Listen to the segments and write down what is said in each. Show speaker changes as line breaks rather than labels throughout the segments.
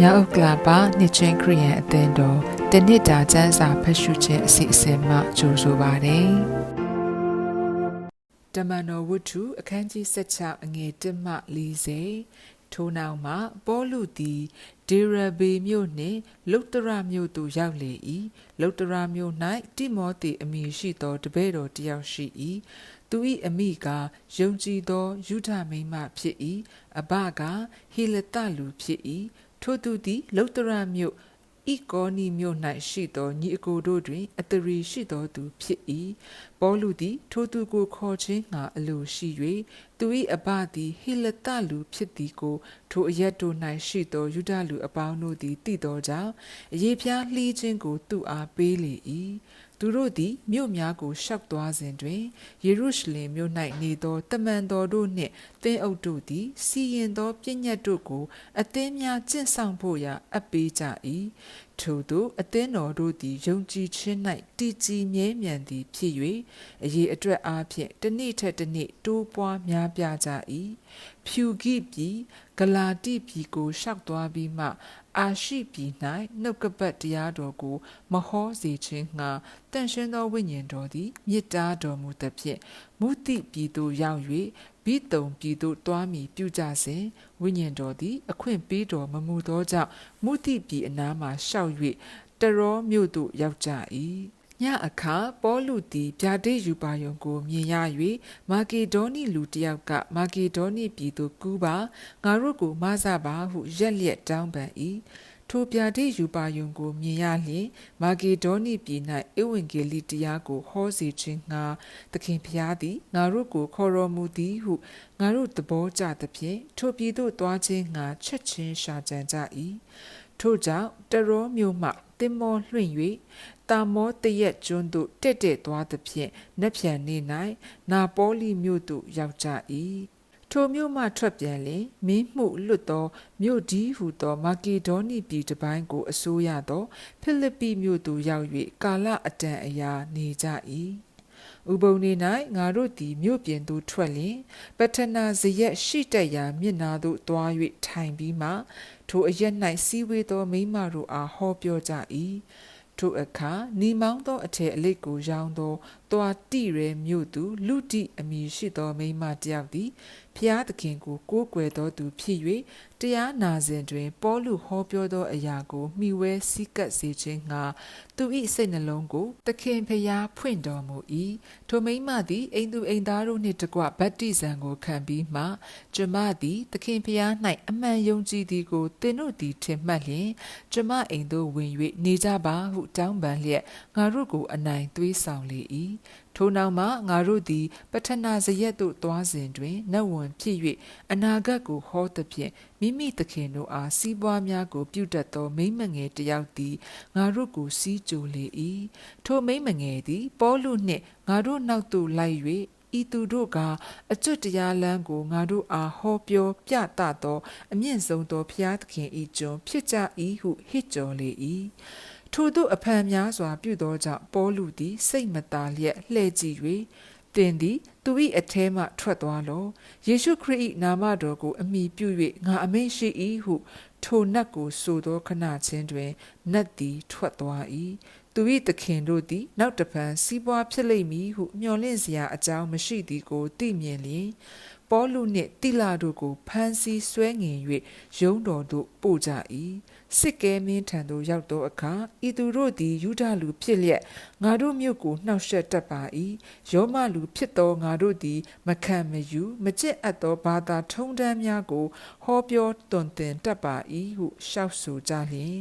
မြောက်ဥက္ကလာပါနှစ်ချင်းခရီးယန်အသင်းတော်တနစ်တာကျမ်းစာဖတ်ရှုခြင်းအစီအစဉ်မှကြိုဆိုပါရစေ။တမန်တော်ဝတ္ထုအခန်းကြီး16အငယ်1မှ40ထိုနောက်မှပေါလုသည်ဒေရဘေမြို့နှင့်လုတ္တရမြို့သို့ရောက်လေ၏လုတ္တရမြို့၌တိမောသေအမည်ရှိသောတပည့်တော်တစ်ယောက်ရှိ၏သူ၏အမိကယုံကြည်သောယူဒမိန်းမဖြစ်၏အဘကဟေလတလူဖြစ်၏ ထိုသူသည်လုတ္တရမြို့ဤကောနီမြို့၌ရှိသောညီအကိုတို့တွင် အတရီရှိသောသူဖြစ်၏ပေါလုသည် ထိုသူကိုခေါ်ခြင်းငှာအလိုရှိ၍သူ၏အဘသည်ဟေလတလူဖြစ်သည်ကိုထိုအရက်တို့၌ရှိသောယူဒလူအပေါင်းတို့သည်သိသောကြောင့်အယေဖျားလှီးခြင်းကိုသူ့အားပေးလေ၏ သူတို့သည်မြို့များကိုရှောက်သွားစဉ်တွင်ယေရုရှလင်မြို့၌နေသောတမန်တော်တို့နှင့်သင်းအုပ်တို့သည်စီရင်သောပြည့်ညတ်တို့ကိုအသင်းများကျင့်ဆောင်ဖို့ရာအပ်ပေးကြ၏ထို့သောအသင်းတော်တို့သည်ယုံကြည်ခြင်း၌တည်ကြည်မြဲမြံသည်ဖြစ်၍အရေးအတွက်အားဖြင့်တစ်နေ့ထက်တစ်နေ့တိုးပွားများပြားကြ၏ဖြူကိပြည်ဂလာတိပြည်ကိုရှောက်သွားပြီးမှ အာရှိပြည်၌နှုတ်ကပတ်တရားတော်ကို မဟောစေခြင်းငှာတန်ရှင်းသောဝိညာဉ်တော်သည်မြစ်တားတော်မူသဖြင့်မုတိပြည်သို့ရောက်၍ဘိတုံပြည်သို့တွားမီပြုကြစဉ်ဝိညာဉ်တော်သည် အခွင့်ပေးတော်မမူသောကြောင့်မုတိပြည်အနားမှရှောက်၍တရောမြို့သို့ရောက်ကြ၏ ညအခါပေါလုသည်ဗျာဒိတ်ယူပါယုံကိုမြင်ရ၍မာကေဒေါနိလူတစ်ယောက်ကမာကေဒေါနိပြည်သို့ကူးပါငါတို့ကိုမဆပါဟုရက်လျက်တောင်းပန်၏ထိုဗျာဒိတ်ယူပါယုံကိုမြင်ရလျင်မာကေဒေါနိပြည်၌ဧဝံဂေလိတရားကိုဟောစေခြင်းငှာသခင်ဖျားသည်ငါတို့ကိုခေါ်တော်မူသည်ဟုငါတို့သဘောကျသဖြင့်ထိုပြည်သို့သွားခြင်းငှာချက်ချင်းရှာကြံကြ၏ထို့ကြောင့်တရောမြို့မှ တင်မောလွှင့်၍တာမောတရက်ကျွန်းသို့တက်တက်သွားသဖြင့်နက်ဖြန်နေ၌နာပေါလီမြို့သို့ရောက်ကြ၏ထိုမြို့မှထွက်ပြန်လျင်မင်းမှုလွတ်သောမြို့ဒီဟုသောမာကေဒေါနိပြည်တစ်ပိုင်းကိုအစိုးရသောဖိလိပ္ပိမြို့သို့ရောက်၍ကာလအတန်အရာနေကြ၏ ဥပုံနေ၌ငါတို့သည်မြို့ပြင်သို့ထွက်လျင်ပထနာဇရက်ရှိတက်ရာမျက်နာသို့တွား၍ထိုင်ပြီးမှထိုအရက်၌စီးဝေးသောမိမတို့အားဟောပြောကြ၏ထိုအခါနီမောင်းသောအထည်အလိတ်ကိုရောင်းသော တွာတိရဲမြို့သူလူတိအမည်ရှိသောမိန်းမတယောက်သည်ဖျားသခင်ကိုကိုးကွယ်သောသူဖြစ်၍တရားနာစဉ်တွင် ပေါလုဟောပြောသောအရာကိုမှီဝဲစည်းကပ်စေခြင်းငှာသူ၏စိတ်နှလုံးကိုသခင်ဖျားဖွင့်တော်မူ၏ထိုမိန်းမသည်အိမ်သူအိမ်သားတို့နှင့်တကွဗတ္တိဇံကိုခံပြီးမှကျမသည်သခင်ဖျား၌အမှန်ယုံကြည်သည်ကိုသင်တို့သည်ထင်မှတ်လျင်ကျမအိမ်သို့ဝင်၍နေကြပါဟုတောင်းပန်လျက်ငါတို့ကိုအနိုင်သွေးဆောင်လေ၏ထိုနောက်မှငါတို့သည်ပထနာဇရက်သို့သွားစဉ်တွင်နတ်ဝန်ဖြစ်၍အနာဂတ်ကိုဟောသဖြင့်မိမိသခင်တို့အားစီးပွားများကို ပြုတတ်သောမိမငယ်တယောက်သည်ငါတို့ကိုစီးကြိုလေ၏ထိုမိမငယ်သည်ပေါလုနှင့်ငါတို့နောက်သို့လိုက်၍ဤသူတို့ကအကျွတ်တရားလမ်းကိုငါတို့အားဟောပြောပြတတ်သော အမြင့်ဆုံးသောဘုရားသခင်ဤကျွန်ဖြစ်ကြ၏ဟုဟစ်ကြော်လေ၏ ထို့သောအဖန်များစွာပြုသောကြောင့်ပေါလုသည် စိတ်မသာလျက်လှဲ့ကြည့်၍တင်သည်သူ၏အထဲမှထွက်သွားလောယေရှုခရစ်၏နာမတော်ကိုအမိပြု၍ငါအမိန့်ရှိ၏ဟုထိုနတ်ကိုဆိုသောခဏချင်းတွင်နတ်သည်ထွက်သွား၏သူ၏သခင်တို့သည် နောက်တပံစီးပွားဖြစ်လိမ့်မည်ဟုမျှော်လင့်စရာအကြောင်းမရှိသည်ကိုသိမြင်လျင်ပေါလုနှင့်တိလာတို့ကိုဖမ်းဆီးဆွဲငင်၍ရုံးတော်သို့ပို့ကြ၏ စစ်ကဲမင်းထံသို့ရောက်သောအခါဤသူတို့သည်ယူဒလူဖြစ်လျက်ငါတို့မြို့ကိုနှောက်ယှက်တတ်ပါ၏ယောမလူဖြစ်သောငါတို့သည် မခံမယူမကြက်အပ်သောဘာသာထုံးတမ်းများကို ဟောပြောတွင်တင်တတ်ပါ၏ဟုရှောက်ဆိုကြလျင်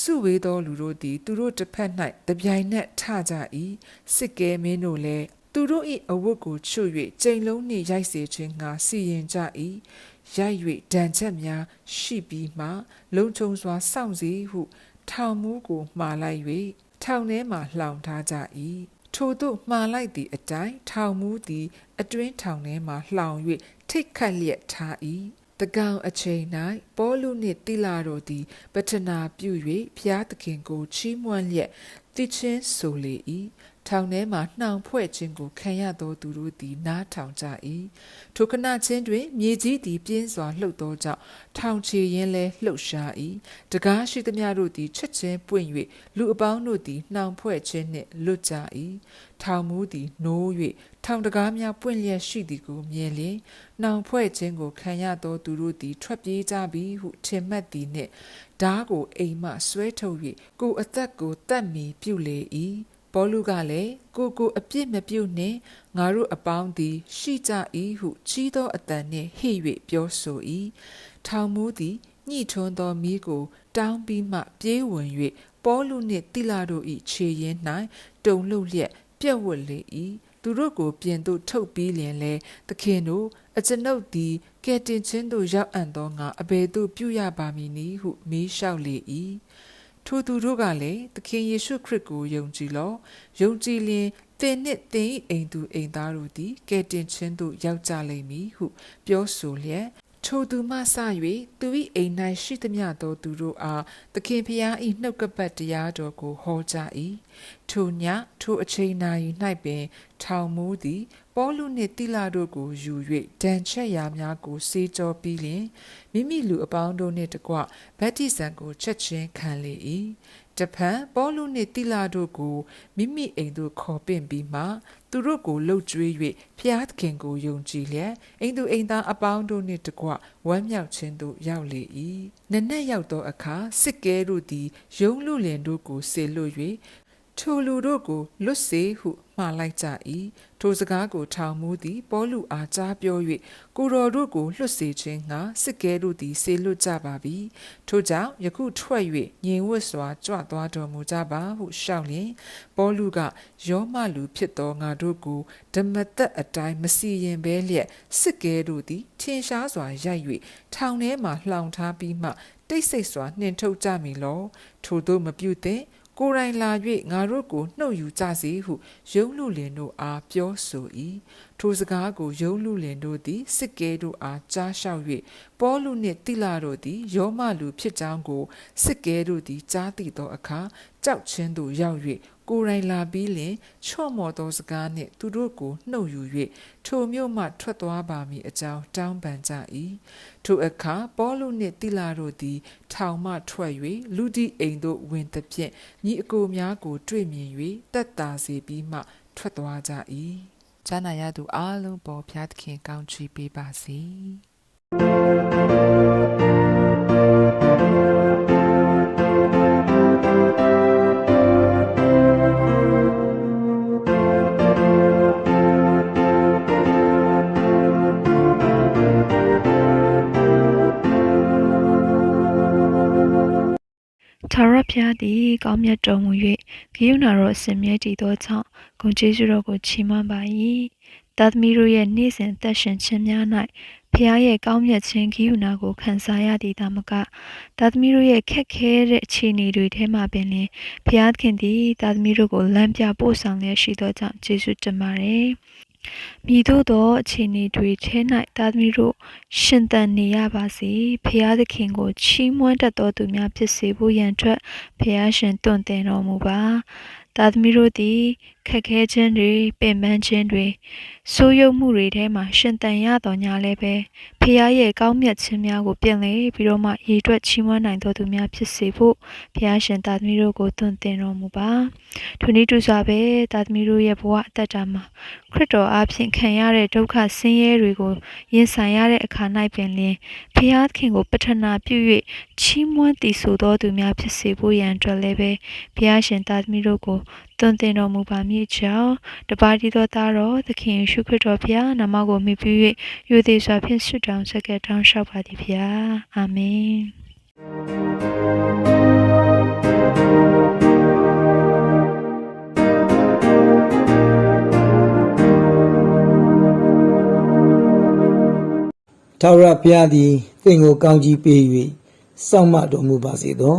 စုဝေးသောလူတို့သည် သူတို့တစ်ဖက်၌တပြိုင်နက်ထကြ၏စစ်ကဲမင်းတို့လည်းသူတို့၏အဝတ်ကိုချွတ်၍ကြိမ်လုံးနှင့်ရိုက်စေခြင်းငှာစီရင်ကြ၏ ရိုက်၍ဒဏ်ချက်များရှိပြီးမှ လုံခြုံစွာစောင့်စည်းဟု ထောင်မူးကိုမှားလိုက်၍ထောင်ထဲမှလှောင်ထားကြ၏ထို့သို့မှားလိုက်သည့်အတိုင်းထောင်မူးသည် အတွင်းထောင်ထဲမှလှောင်၍ထိတ်ခတ်လျက်ထား၏တကောင်အချိန်၌ပေါလုနှင့်တိလာတို့သည်ပထနာပြု၍ဖျားသခင်ကိုချီးမွမ်းလျက်တိချင်းဆိုလေ၏ ထောင်ထဲမှနှောင်ဖွဲ့ခြင်းကိုခံရသောသူတို့သည်နားထောင်ကြ၏ထိုခဏချင်းတွင်မြေကြီးသည်ပြင်းစွာလှုပ်သောကြောင့်ထောင်ချေရင်းလဲလှုပ်ရှား၏တကားရှိသမျှတို့သည်ချက်ချင်းပွင့်၍လူအပေါင်းတို့သည်နှောင်ဖွဲ့ခြင်းနှင့်လွတ်ကြ၏ထောင်မူးသည်နိုး၍ထောင်တကားများပွင့်လျက်ရှိသည်ကိုမြင်လျင်နှောင်ဖွဲ့ခြင်းကိုခံရသောသူတို့သည်ထွက်ပြေးကြပြီဟုထင်မှတ်သည်နှင့်ဓားကိုအိမ်မှဆွဲထုတ်၍ကိုယ်အသက်ကိုတတ်မီပြုလေ၏ ပေါလုကလည်းကိုကိုအပြစ်မပြုနှင့်ငါတို့အပေါင်းသည် ရှိကြ၏ဟုကြီးသောအတန်နှင့်ဟစ်၍ပြောဆို၏ထောင်မူးသည်ညှိထွန်းသောမိကို တောင်းပြီးမှပြေးဝင်၍ပေါလုနှင့်တိလာတို့၏ခြေရင်း၌တုံလှုပ်လျက်ပြက်ဝတ်လေ၏သူတို့ကိုပြင်သို့ထုတ်ပြီးလျင်လဲသခင်တို့အကျွန်ုပ်သည်ကဲတင်ချင်းတို့ရောက်အံ့သောငါအဘယ်သို့ပြုရပါမည်နည်းဟုမေးလျှောက်လေ၏ ထိုသူတို့ကလည်းသခင်ယေရှုခရစ်ကိုယုံကြည်လောယုံကြည်လျင်သင်နှင့်သင်၏အိမ်သူအိမ်သားတို့သည်ကဲတင်ချင်းသို့ရောက်ကြလိမ့်မည်ဟုပြောဆိုလျက် ထိုသူမှစ၍သူ၏အိမ်၌ရှိသမျှသောသူတို့အားသခင်ဖျား၏နှုတ်ကပတ်တရားတော်ကိုဟောကြား၏ထိုညထိုအချိန်နာရီ၌ပင် ထောင်မူးသည် ပေါလုနှင့်တိလာတို့ကိုယူ၍ဒဏ်ချက်ရာများကိုစေကြောပြီးလျင်မိမိလူအပေါင်းတို့နှင့်တကွဗတ္တိဇံကိုချက်ချင်းခံလေ၏ တဖန်ပေါလုနှင့်တိလာတို့ကိုမိမိအိမ်သို့ခေါ်ပင့်ပြီးမှသူတို့ကိုလှုပ်ကြွေး၍ဖျားသခင်ကိုယုံကြည်လျက်အိမ်သူအိမ်သားအပေါင်းတို့နှင့်တကွဝမ်းမြောက်ခြင်းသို့ရောက်လေ၏နက်နက်ရောက်သောအခါစစ်ကဲတို့သည်ယုံလူလင်တို့ကိုဆေလွတ်၍ ထိုလူတို့ကိုလွတ်စေဟုမှားလိုက်ကြ၏ထိုစကားကိုထောင်မူသည်ပေါလုအားကြားပြော၍ကိုတော်တို့ကိုလွတ်စေခြင်းငှာစစ်ကဲတို့သည်ဆေလွတ်ကြပါပြီထိုကြောင့်ယခုထွက်၍ညင်ဝတ်စွာကြွသွားတော်မူကြပါဟုရှောက်လျင်ပေါလုကယောမလူဖြစ်သောငါတို့ကိုဓမ္မသက်အတိုင်းမစီရင်ဘဲလျက်စစ်ကဲတို့သည်ထင်ရှားစွာရိုက်၍ထောင်ထဲမှလှောင်ထားပြီးမှတိတ်ဆိတ်စွာနှင်ထုတ်ကြမည်လောထို့သောမပြုသင့် ကိုယ်တိုင်လာ၍ငါတို့ကိုနှုတ်ယူကြစေဟုယုံလူလင်တို့အားပြောဆို၏ထိုစကားကိုယုံလူလင်တို့သည်စစ်ကဲတို့အားကြားလျှောက်၍ပေါလုနှင့်တိလာတို့သည်ယောမလူဖြစ်ကြောင်းကိုစစ်ကဲတို့သည်ကြားသိသောအခါ ကြောက်ချင်းသို့ရောက်၍ကိုယ်တိုင်လာပြီးလင်ချော့မော်သောစကားနှင့်သူတို့ကိုနှုတ်ယူ၍ထိုမြို့မှထွက်သွားပါမည်အကြောင်းတောင်းပန်ကြ၏ထိုအခါပေါလုနှင့်တိလာတို့သည် ထောင်မှထွက်၍လူဒီအိမ်သို့ဝင်သဖြင့်ညီအကိုများကို တွေ့မြင်၍တက်တာစေပြီးမှ ထွက်သွားကြ၏ဈာနာရသူအလုံးပေါ်ဖျားသခင်ကောင်းချီးပေးပါစေ
ထာဝ ရဘုရားသည်ကောင်းမြတ်တော်မူ၍ဂိယုဏတော်အစဉ်မြဲတည်သောကြောင့်ဂုဏ်ကျေးဇူးတော်ကိုချီးမွမ်းပါ၏သာသမီတို့ရဲ့နေ့စဉ်အသက်ရှင်ခြင်းများ၌ဘုရားရဲ့ကောင်းမြတ်ခြင်းဂိယုဏကိုခံစားရသည်သာမကသာသမီတို့ရဲ့ခက်ခဲတဲ့အခြေအနေတွေထဲမှာပင်လျှင်ဘုရားသခင်သည်သာသမီတို့ကိုလမ်းပြပို့ဆောင်လျက်ရှိသောကြောင့်ကျေးဇူးတင်ပါတယ် မိတို့သောအခြေအနေတွေထဲ၌သာသမီတို့ရှင်သန်နေရပါစေဖျားသခင်ကိုချီးမွမ်းတတ်သောသူများဖြစ်စေဖို့ရန်အတွက်ဖျားရှင်တွင်တင်တော်မူပါသာသမီတို့သည်ခက်ခဲခြင်းတွေပင်ပန်းခြင်းတွေဆိုးရုံမှုတွေထဲမှာရှင်သန်ရတော်ညာလည်းပဲဖျားရဲ့ကောင်းမြတ်ခြင်းများကိုပြင်လေပြီးတော့မှရည်တွက်ချီးမွမ်းနိုင်သောသူများဖြစ်စေဖို့ဖျားရှင်သာသမီတို့ကိုတွင်တင်တော်မူပါထိုနည်းတူစွာပဲသာသမီတို့ရဲ့ဘဝအသက်တာမှာခရစ်တော်အားဖြင့်ခံရတဲ့ဒုက္ခဆင်းရဲတွေကိုရင်ဆိုင်ရတဲ့အခါ၌ပင်လျှင်ဖျားခင်ကိုပထနာပြု၍ချီးမွမ်းတည်ဆိုသောသူများဖြစ်စေဖို့ရန်အတွက်လည်းပဲဖျားရှင်သားသမီးတို့ကို သွန်သင်တော်မူပါမည်ကြောင့်တပါးတည်းသောသားတော်သခင်ယေရှုခရစ်တော်ဖျားနာမကိုမြှုပ်ပြီး၍ယူသေးစွာဖြင့်ဆုတောင်းဆက်ကတောင်းလျှောက်ပါသည်ဖျားအာမင်
ထာဝရဘုရားသည်သင်ကိုကောင်းကြီးပေး၍စောင့်မတော်မူပါစေသော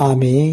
အာမင်